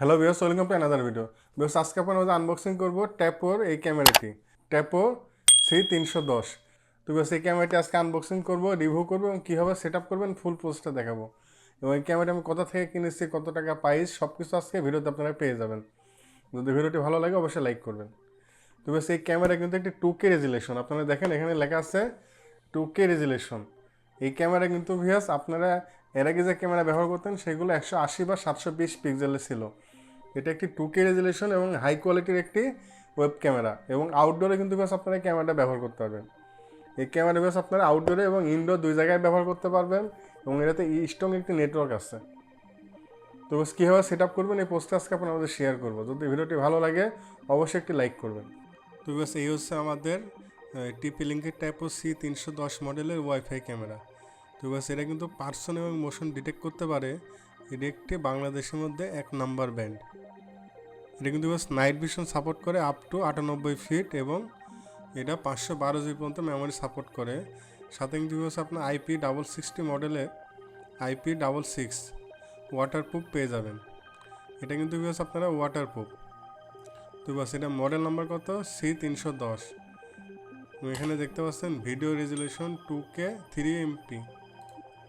Hello বিয়স welcome to another video বিয়স আজকে আপনার মধ্যে আনবক্সিং করব ট্যাপোর এই ক্যামেরাটি ট্যাপো সি তিনশো দশ তো বিয়স এই ক্যামেরাটি আজকে আনবক্সিং করব রিভিউ করব এবং কীভাবে সেট আপ করবেন ফুল পোস্টটা দেখাবো। এবং এই ক্যামেরাটি আমি কোথা থেকে কিনেছি, কত টাকা প্রাইস সব কিছু আজকে ভিডিওতে আপনারা পেয়ে যাবেন। যদি ভিডিওটি ভালো লাগে, অবশ্যই লাইক করবেন। তো বিয়স এই ক্যামেরা কিন্তু একটি টু কে রেজুলেশন আপনারা দেখেন, এখানে লেখা আছে টু কে রেজুলেশন এই ক্যামেরা কিন্তু ভিয়াস আপনারা এর আগে যে ক্যামেরা ব্যবহার করতেন, সেগুলো একশো আশি বা সাতশো বিশ পিক্সেলের ছিল। এটা একটি টু কে রেজুলেশন এবং হাই কোয়ালিটির একটি ওয়েব ক্যামেরা এবং আউটডোরে কিন্তু বেশ আপনারা ক্যামেরাটা ব্যবহার করতে পারবেন। এই ক্যামেরা বেশ আপনারা আউটডোরে এবং ইনডোর দুই জায়গায় ব্যবহার করতে পারবেন এবং এটাতে স্ট্রং একটি নেটওয়ার্ক আছে। তো বেশ কীভাবে সেট আপ করবেন এই পোস্টে আজকে আপনার আমাদের শেয়ার করব। যদি ভিডিওটি ভালো লাগে অবশ্যই একটি লাইক করবেন। তো বেশ এই হচ্ছে আমাদের টিপি লিঙ্কের টাইপো সি তিনশো দশ মডেলের ওয়াইফাই ক্যামেরা তো বাস এটা কিন্তু পার্সন এবং মোশন ডিটেক্ট করতে পারে। এটি একটি বাংলাদেশের মধ্যে এক নাম্বার ব্যান্ড। এটা কিন্তু নাইট ভিশন সাপোর্ট করে আপ টু আটানব্বই ফিট এবং এটা পাঁচশো বারো জিবি পর্যন্ত মেমোরি সাপোর্ট করে। সাথে কিন্তু আপনার আইপি ডাবল সিক্সটি মডেলের আইপি ডাবল সিক্স ওয়াটারপ্রুফ পেয়ে যাবেন। এটা কিন্তু বাস আপনারা ওয়াটারপ্রুফ তো বাস এটা মডেল নাম্বার কত? সি তিনশো দশ এখানে দেখতে পাচ্ছেন video resolution two K three MP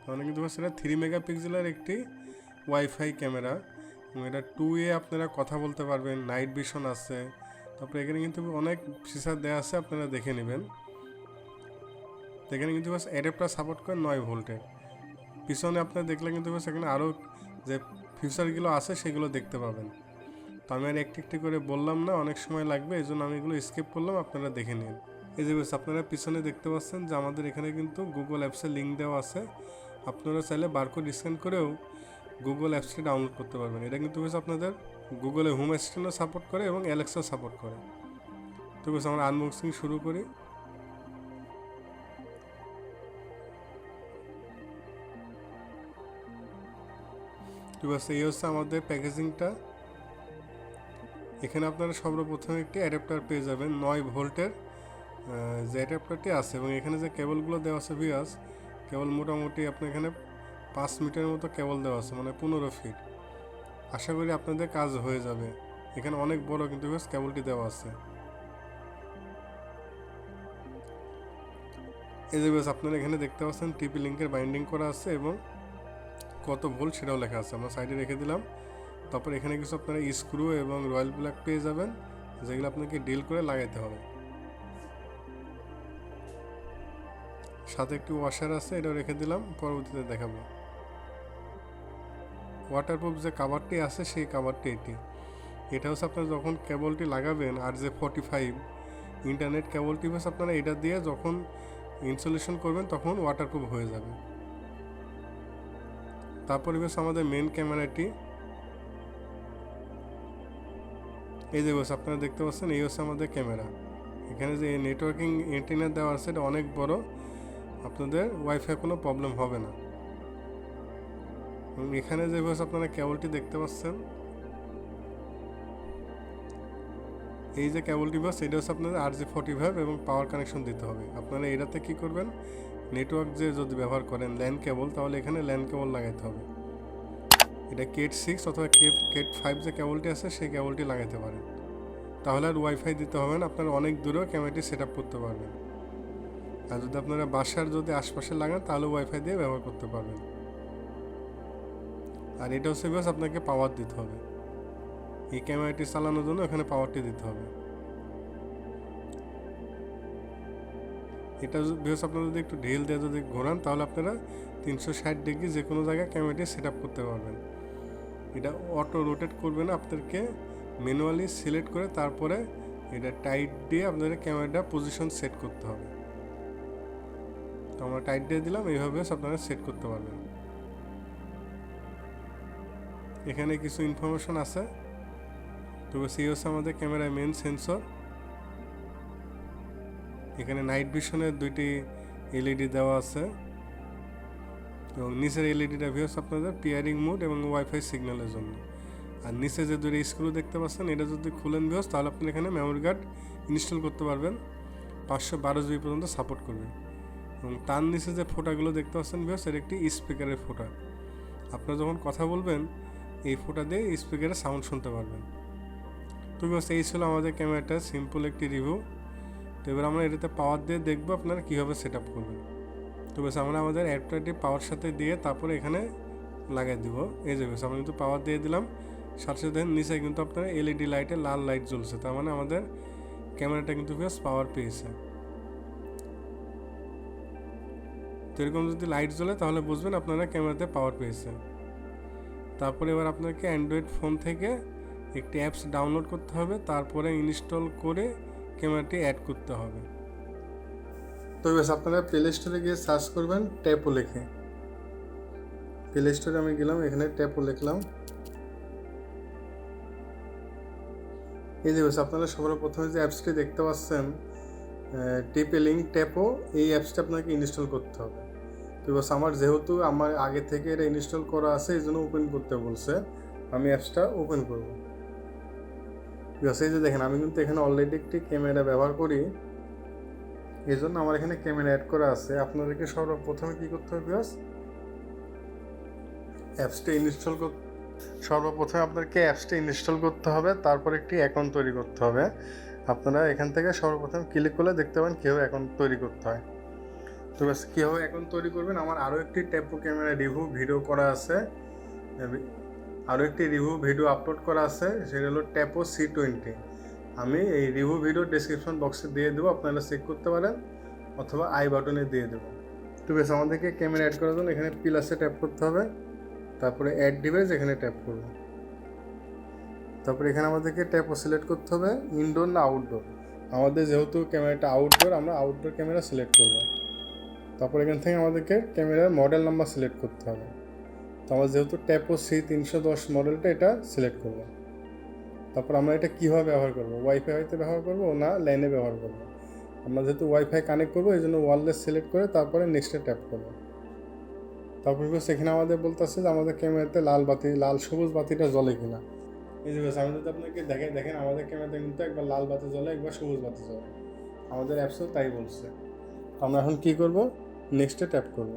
মানে কিন্তু সেটা থ্রি মেগাপিক্সেলের একটি ওয়াইফাই ক্যামেরা এবং এটা টু এ আপনারা কথা বলতে পারবেন নাইট ভিশন আছে। তারপরে এখানে কিন্তু অনেক ফিচার দেওয়া আছে, আপনারা দেখে নেবেন। এখানে কিন্তু বাস অ্যাডাপ্টার সাপোর্ট করে নয় ভোল্টের পিছনে আপনারা দেখলে কিন্তু বাস এখানে আরও যে ফিচারগুলো আছে, সেগুলো দেখতে পাবেন। তো আমি আর একটি একটি করে বললাম না, অনেক সময় লাগবে এই জন্য আমি এগুলো স্কিপ করলাম, আপনারা দেখে নিন। এই যে বেশ, আপনারা পিছনে দেখতে পাচ্ছেন যে আমাদের এখানে কিন্তু গুগল অ্যাপসের লিঙ্ক দেওয়া আছে। আপনারা চাইলে বারকোড স্ক্যান করেও গুগল অ্যাপসটি ডাউনলোড করতে পারবেন। এটা কিন্তু বেশ আপনাদের গুগলে হোম অ্যাসিস্ট্যান্টও সাপোর্ট করে এবং অ্যালেক্সাও সাপোর্ট করে। তো বেশ, আমরা আনবক্সিং শুরু করি। তো বেশ, এই হচ্ছে আমাদের প্যাকেজিংটা এখানে আপনারা সর্বপ্রথম একটি অ্যাডাপ্টার পেয়ে যাবেন, নয় ভোল্টের যে অ্যাডাপ্টারটি আছে এবং এখানে যে কেবলগুলো দেওয়া আছে ভিয়াস কেবল মোটামুটি আপনার এখানে পাঁচ মিটারের মতো কেবল দেওয়া আছে মানে পনেরো ফিট আশা করি আপনাদের কাজ হয়ে যাবে। এখানে অনেক বড় কিন্তু কেবলটি দেওয়া আছে। এই যে বেশ, আপনারা এখানে দেখতে পাচ্ছেন টিপি লিঙ্কের বাইন্ডিং করা আছে এবং কত ভোল্ট সেটাও লেখা আছে। আমরা সাইডে রেখে দিলাম। তারপর এখানে কিছু আপনারা স্ক্রু এবং রয়্যাল ব্ল্যাক পেয়ে যাবেন, যেগুলো আপনাকে ডিল করে লাগাইতে হবে। সাথে একটি ওয়াশার আছে, এটাও রেখে দিলাম, পরবর্তীতে দেখাবো। ওয়াটারপ্রুফ যে কাভারটি আছে, সেই কাভারটি এটি। এটা হচ্ছে আপনারা যখন কেবলটি লাগাবেন আর যে ফর্টি ফাইভ ইন্টারনেট কেবলটি হচ্ছে আপনারা এটা দিয়ে যখন ইনস্টলেশন করবেন, তখন ওয়াটারপ্রুফ হয়ে যাবে। তারপরে বেশ আমাদের মেন ক্যামেরাটি এই যে বস আপনারা দেখতে পাচ্ছেন, এই হচ্ছে আমাদের ক্যামেরা এখানে যে নেটওয়ার্কিং ইন্টারনেট দেওয়া আছে, এটা অনেক বড়। আপনাদের ওয়াইফাই কোনো প্রবলেম হবে না। এবং এখানে যে বস আপনারা কেবলটি দেখতে পাচ্ছেন, এই যে কেবলটি বাস এটা হচ্ছে আপনাদের আর জি ফর্টি ফাইভ এবং পাওয়ার কানেকশন দিতে হবে। আপনারা এটাতে কি করবেন? নেটওয়ার্ক যে যদি ব্যবহার করেন ল্যান্ড কেবল তাহলে এখানে ল্যান্ড কেবল লাগাইতে হবে। এটা কেট সিক্স অথবা কে কেট ফাইভ যে কেবলটি আছে, সেই কেবলটি লাগাতে পারেন। তাহলে আর ওয়াইফাই দিতে হবে না, আপনারা অনেক দূরেও ক্যামেরাটি সেট আপ করতে পারবেন। আর যদি আপনারা বাসার যদি আশপাশে লাগান, তাহলে ওয়াইফাই দিয়ে ব্যবহার করতে পারবেন। আর এটা হচ্ছে বেশ আপনাকে পাওয়ার দিতে হবে। এই ক্যামেরাটি চালানোর জন্য এখানে পাওয়ারটি দিতে হবে। এটা বেশ আপনারা যদি একটু ঢিল দিয়ে যদি ঘোরান, তাহলে আপনারা তিনশো ষাট ডিগ্রি যে কোনো জায়গায় ক্যামেরাটি সেট আপ করতে পারবেন। এটা অটো রোটেট করবে না আপনাদেরকে ম্যানুয়ালি সিলেক্ট করে তারপরে এটা টাইট দিয়ে আপনাদের ক্যামেরাটা পজিশন সেট করতে হবে। তো আমরা টাইট দিয়ে দিলাম, এইভাবে আপনারা সেট করতে পারবেন। এখানে কিছু ইনফরমেশন আছে। তবে সেই হচ্ছে আমাদের ক্যামেরায় মেন সেন্সর এখানে নাইট ভিশনের দুইটি এলইডি দেওয়া আছে। এবং নিচের এলইডিটা ভিউস আপনাদের পিয়ারিং মোড এবং ওয়াইফাই সিগন্যালের জন্য। আর নিচে যে দুটো স্ক্রু দেখতে পাচ্ছেন, এটা যদি খুলেন ভিউস তাহলে আপনি এখানে মেমোরি কার্ড ইনস্টল করতে পারবেন। পাঁচশো বারো জিবি পর্যন্ত সাপোর্ট করবে। এবং তার নিচে যে ফোটাগুলো দেখতে পাচ্ছেন ভিউস এর একটি স্পিকারের ফোটা আপনারা যখন কথা বলবেন এই ফোটা দিয়ে স্পিকারে সাউন্ড শুনতে পারবেন। তো বাস এই ছিল আমাদের ক্যামেরাটা সিম্পল একটি রিভিউ তো এবার আমরা এটাতে পাওয়ার দিয়ে দেখব আপনারা কীভাবে সেট আপ করবেন। তো বেশ আমরা আমাদের অ্যাডাপ্টারটি পাওয়ার সাথে দিয়ে তারপরে এখানে লাগাই দিব। এই যে বেশ আমরা কিন্তু পাওয়ার দিয়ে দিলাম। সাথে সাথে নিচে কিন্তু আপনার এলইডি লাইটে লাল লাইট জ্বলছে। তার মানে আমাদের ক্যামেরাটা কিন্তু বেশ পাওয়ার পেয়েছে। তো এরকম যদি লাইট জ্বলে তাহলে বুঝবেন আপনারা ক্যামেরাতে পাওয়ার পেয়েছে। তারপরে এবার আপনাকে অ্যান্ড্রয়েড ফোন থেকে একটি অ্যাপস ডাউনলোড করতে হবে, তারপরে ইনস্টল করে ক্যামেরাটি অ্যাড করতে হবে। তো বেশ আপনারা প্লে স্টোরে গিয়ে সার্চ করবেন ট্যাপও লিখে। প্লে স্টোরে আমি গেলাম, এখানে ট্যাপও লিখলাম। এই যে বেশ আপনারা সবার প্রথমে যে অ্যাপসটি দেখতে পাচ্ছেন টিপে লিঙ্ক ট্যাপও এই অ্যাপসটা আপনাকে ইনস্টল করতে হবে। বাস আমার যেহেতু আমার আগে থেকে এটা ইনস্টল করা আছে, এই জন্য ওপেন করতে বলছে। আমি অ্যাপসটা ওপেন করব। বিকজ এই যে দেখেন, আমি কিন্তু এখানে অলরেডি একটি ক্যামেরা ব্যবহার করি। এই জন্য আমার এখানে ক্যামেরা অ্যাড করা আছে। আপনাদেরকে সর্বপ্রথমে কী করতে হবে বিকজ অ্যাপসটা ইনস্টল কর সর্বপ্রথমে আপনাদেরকে অ্যাপসটা ইনস্টল করতে হবে, তারপর একটি অ্যাকাউন্ট তৈরি করতে হবে। আপনারা এখান থেকে সর্বপ্রথম ক্লিক করলে দেখতে পাবেন কীভাবে অ্যাকাউন্ট তৈরি করতে হয়। তো ব্যাস কীভাবে এখন তৈরি করবেন আমার আরও একটি ট্যাপো ক্যামেরা রিভিউ ভিডিও করা আছে। আরও একটি রিভিউ ভিডিও আপলোড করা আছে, সেটা হলো ট্যাপো সি টোয়েন্টি আমি এই রিভিউ ভিডিও ডিসক্রিপশন বক্সে দিয়ে দেবো, আপনারা চেক করতে পারেন, অথবা আই বাটনে দিয়ে দেবো। তো বেশ আমাদেরকে ক্যামেরা অ্যাড করার জন্য এখানে প্লাসে ট্যাপ করতে হবে, তারপরে অ্যাড ডিভাইস এখানে ট্যাপ করব। তারপরে এখানে আমাদেরকে ট্যাপও সিলেক্ট করতে হবে ইনডোর না আউটডোর আমাদের যেহেতু ক্যামেরাটা আউটডোর আমরা আউটডোর ক্যামেরা সিলেক্ট করব। তারপর এখান থেকে আমাদেরকে ক্যামেরার মডেল নাম্বার সিলেক্ট করতে হবে। তো আমরা যেহেতু ট্যাপো সি তিনশো দশ মডেলটা এটা সিলেক্ট করব। তারপর আমরা এটা কীভাবে ব্যবহার করব? ওয়াইফাই হয়তো ব্যবহার করব না লাইনে ব্যবহার করব। আমরা যেহেতু ওয়াইফাই কানেক্ট করব, এই জন্য ওয়ারলেস সিলেক্ট করে তারপরে নেক্সটে ট্যাপ করব। তারপর সেখানে আমাদের বলতেছে যে আমাদের ক্যামেরাতে লাল বাতি, লাল সবুজ বাতিটা জ্বলে কিনা। এই যে আমি যদি আপনাকে দেখেন দেখেন, আমাদের ক্যামেরাতে কিন্তু একবার লাল বাতি জ্বলে, একবার সবুজ বাতি জ্বলে। আমাদের অ্যাপসও তাই বলছে। আমরা এখন কী করব? নেক্সটে ট্যাপ করব।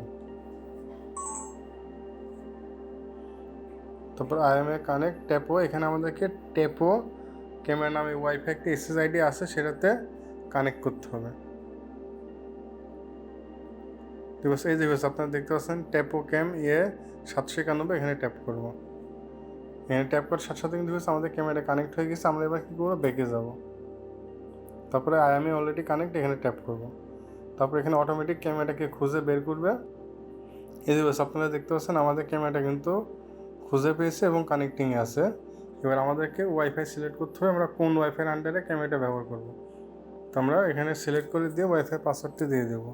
তারপর আইএমএ কানেক্ট ট্যাপও এখানে আমাদেরকে ট্যাপও ক্যামেরা নামে ওয়াইফাই একটা এসএস আইডি আছে, সেটাতে কানেক্ট করতে হবে। তো বাস, এই যে বাস, আপনারা দেখতে পাচ্ছেন ট্যাপো ক্যাম ইয়ে সাতশো একানব্বই, এখানে ট্যাপ করব। এখানে ট্যাপ করার সাথে সাথে কিন্তু আমাদের ক্যামেরা কানেক্ট হয়ে গেছে, আমরা এবার কী করব, বেঁকে যাব। তারপরে আইএমএ অলরেডি কানেক্ট এখানে ট্যাপ করব। তারপর এখানে অটোমেটিক ক্যামেরাটাকে খুঁজে বের করবে। এই যে আপনারা দেখতে পাচ্ছেন আমাদের ক্যামেরাটা কিন্তু খুঁজে পেয়েছে এবং কানেক্টিংয়ে আছে। এবার আমাদেরকে ওয়াইফাই সিলেক্ট করতে হবে, আমরা কোন ওয়াইফাইয়ের আন্ডারে ক্যামেরাটা ব্যবহার করব। তো আমরা এখানে সিলেক্ট করে দিয়ে ওয়াইফাই পাসওয়ার্ডটি দিয়ে দেবো।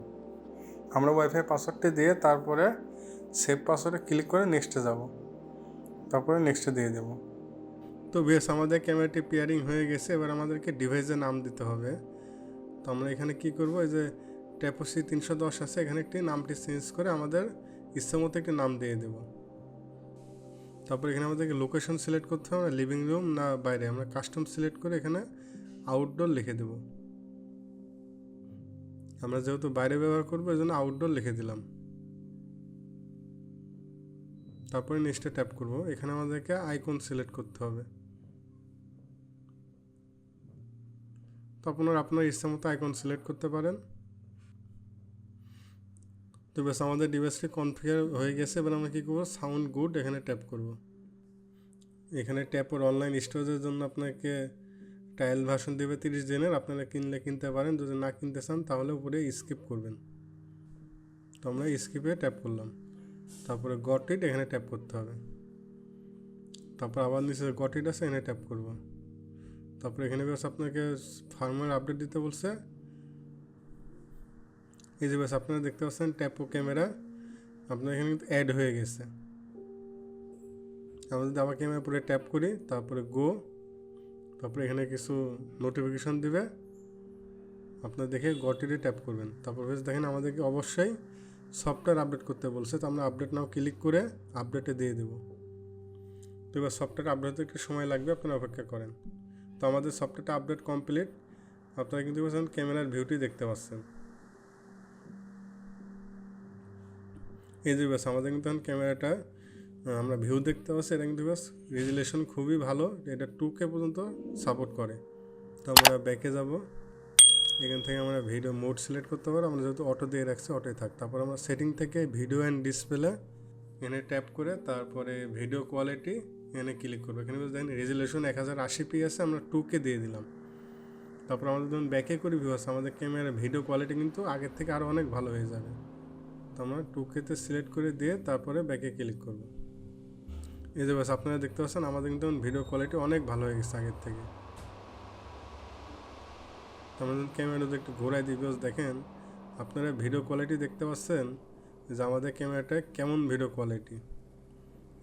আমরা ওয়াইফাই পাসওয়ার্ডটি দিয়ে তারপরে সেভ পাসওয়ার্ডে ক্লিক করে নেক্সটে যাব। তারপরে নেক্সটে দিয়ে দেব। তো বেশ, আমাদের ক্যামেরাটি পেয়ারিং হয়ে গেছে। এবার আমাদেরকে ডিভাইসের নাম দিতে হবে। তো আমরা এখানে কি করব? এই যে ট্যাপোসি তিনশো দশ আছে, এখানে একটি নামটি চেঞ্জ করে আমাদের ইচ্ছে মতো একটি নাম দিয়ে দেব। তারপর এখানে আমাদেরকে লোকেশন সিলেক্ট করতে হবে লিভিং রুম না বাইরে, আমরা কাস্টম সিলেক্ট করে এখানে আউটডোর লিখে দেবো। আমরা যেহেতু বাইরে ব্যবহার করব এই জন্য আউটডোর লিখে দিলাম। তারপরে নেক্সটে ট্যাপ করব, এখানে আমাদেরকে আইকন সিলেক্ট করতে হবে। তো আপনার আপনার ইচ্ছা মতো আইকন সিলেক্ট করতে পারেন। তো বেশ আমাদের ডিভাইসটি কনফিগার হয়ে গেছে, এবার আমরা কী করব? সাউন্ড গুড এখানে ট্যাপ করব। এখানে ট্যাপের অনলাইন স্টোরেজের জন্য আপনাকে ট্রায়াল ভার্সন দেবে তিরিশ দিনের, আপনারা কিনলে কিনতে পারেন, যদি না কিনতে চান তাহলে উপরে স্কিপ করবেন। তো আমরা স্কিপে ট্যাপ করলাম। তারপরে গটিট এখানে ট্যাপ করতে হবে। তারপর আবার নিচে গটিট আছে, এখানে ট্যাপ করব। তারপরে এখানে বেশ আপনাকে ফার্মার আপডেট দিতে বলছে। এই যে বেশ আপনারা দেখতে পাচ্ছেন ট্যাপো ক্যামেরা। আপনার এখানে কিন্তু অ্যাড হয়ে গেছে। আমরা যদি আবার ক্যামেরা পুরো ট্যাপ করি, তারপরে গো তারপরে এখানে কিছু নোটিফিকেশন দিবে। আপনার দেখে গটিতে ট্যাপ করবেন। তারপর বেশ দেখেন আমাদেরকে অবশ্যই সফটওয়্যার আপডেট করতে বলছে। তো আমরা আপডেট নাও ক্লিক করে আপডেটে দিয়ে দেব। তো এবার সফটওয়্যার আপডেট হতে একটু সময় লাগবে, আপনারা অপেক্ষা করেন। তো আমাদের সফটওয়্যারটা আপডেট কমপ্লিট আপনারা কিন্তু ক্যামেরার ভিউটি দেখতে পাচ্ছেন। এই যে বেশ আমাদের কিন্তু এখন ক্যামেরাটা আমরা ভিউ দেখতে পাচ্ছি, এটা কিন্তু রেজুলেশন খুবই ভালো, এটা টু কে পর্যন্ত সাপোর্ট করে। তো আমরা ব্যাকে যাব, এখান থেকে আমরা ভিডিও মোড সিলেক্ট করতে পারব, আমরা যেহেতু অটো দিয়ে রাখছি অটোই থাক। তারপর আমরা সেটিং থেকে ভিডিও অ্যান্ড ডিসপ্লে এনে ট্যাপ করে, তারপরে ভিডিও কোয়ালিটি এনে ক্লিক করব। এখানে দেখেন রেজুলেশন এক হাজার আশি পি আছে, আমরা টু কে দিয়ে দিলাম। তারপর আমাদের যখন ব্যাকে করি ভিউয়ার্স আমাদের ক্যামেরার ভিডিও কোয়ালিটি কিন্তু আগের থেকে আরও অনেক ভালো হয়ে যাবে। তো আমরা টু কেতে সিলেক্ট করে দিয়ে তারপরে ব্যাকে ক্লিক করব। এই যে বাস আপনারা দেখতে পাচ্ছেন, আমাদের কিন্তু ভিডিও কোয়ালিটি অনেক ভালো হয়ে গেছে আগের থেকে। যখন ক্যামেরাটা একটু ঘোরাই দিই বিকজ দেখেন, আপনারা ভিডিও কোয়ালিটি দেখতে পাচ্ছেন যে আমাদের ক্যামেরাটা কেমন ভিডিও কোয়ালিটি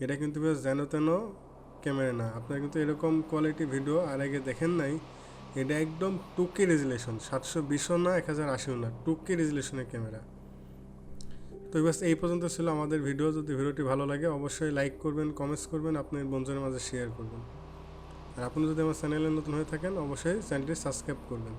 এটা কিন্তু বেশ যেন তেন ক্যামেরা না, আপনারা কিন্তু এরকম কোয়ালিটি ভিডিও আর আগে দেখেন নাই, এটা একদম টুকি রেজুলেশন সাতশো বিশও না, এক হাজার আশিও না টুকি রেজুলেশনের ক্যামেরা। তো বাস এই পর্যন্ত ছিল আমাদের ভিডিও যদি ভিডিওটি ভালো লাগে, অবশ্যই লাইক করবেন কমেন্টস করবেন আপনার বন্ধুদের মাঝে শেয়ার করবেন। আর আপনি যদি আমার চ্যানেলে নতুন হয়ে থাকেন, অবশ্যই চ্যানেলটি সাবস্ক্রাইব করবেন।